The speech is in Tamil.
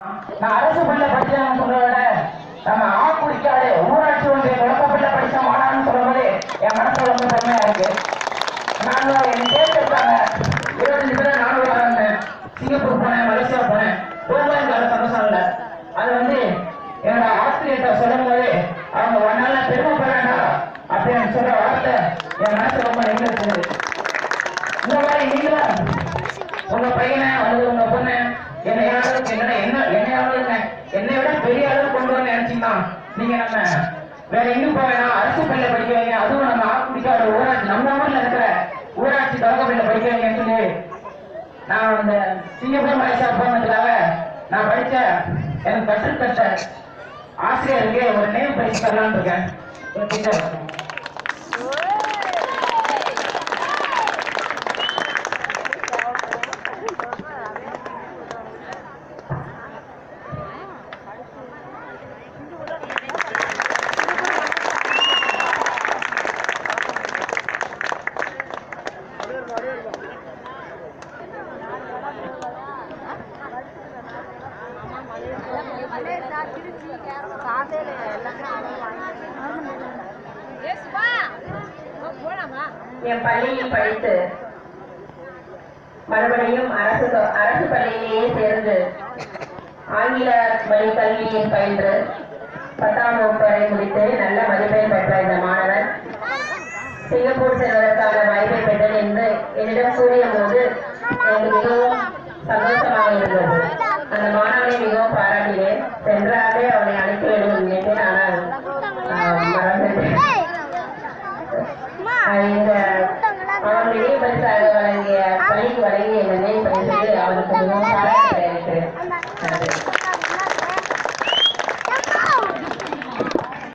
நான் அரசு பள்ளி படிச்சேன்னு சொல்றத விட நம்ம ஆக்குடிக்காடு ஊராட்சி ஒன்றிய தொடக்கப்பள்ளி படிச்ச மாணவன் சொல்லும்போது என் மனசுல ரொம்ப பெருமையா இருக்கு. நாங்க என் தேர்ந்தெடுத்தாங்க இருபத்தஞ்சு பேர் நானும் வளர்ந்தேன் சிங்கப்பூர் போனேன் மலேசியா போனேன். போகும்போது எனக்கு சந்தோஷம் இல்லை. அது வந்து என்னோட ஆசிரியர்கிட்ட சொல்லும் போது அவங்க ஒரு நாள்ல பெருமைப்படுறாங்க அப்படின்னு சொல்ற வார்த்தை என் மனசு ரொம்ப நெகிழ்ந்தது இந்த மாதிரி நீங்களும் பெரிய அளவு கொண்டு வந்து நினைச்சீங்கன்னா நீங்க நம்ம வேற இன்னும் போக வேணாம். அரசு பள்ளியில படிக்க வைங்க. அதுவும் நம்ம ஆக்குடிக்காடு ஊராட்சி நம்ம ஊர்ல இருக்கிற ஊராட்சி தொடக்க பள்ளியில படிக்க வைங்கன்னு சொல்லி நான் அந்த சிங்கப்பூர் மலேசியா போனதுக்காக நான் படிச்ச எனக்கு கற்றுக் தட்ட ஆசிரியருக்கு ஒரு நேம் பரிசு தரலான்னு இருக்கேன். ஒரு டீச்சர் என் பள்ளியில் படித்து மறுபடியும் அரசு அரசு பள்ளியிலேயே சேர்ந்து ஆங்கில வழி கல்வியை பயின்று பத்தாம் வகுப்பு வரை முடித்து நல்ல மதிப்பெண் பெற்ற இந்த மாணவர் சிங்கப்பூர் செல்வதற்கான வாய்ப்பை பெற்றேன் என்று என்னிடம் கூறிய போது எனக்கு மிகவும் சந்தோஷமாக இருந்தது. அந்த மாணவனை மிகவும் பாராட்டினேன். சென்ற அவனை அனுப்பி வேண்டும் நினைத்தேன். ஆனால் இந்த அவன் நினைவு பரிசாக வழங்கிய பணிக்கு வழங்கிய நினைவு பரிசு அவனுக்கு மிகவும் பாராட்டு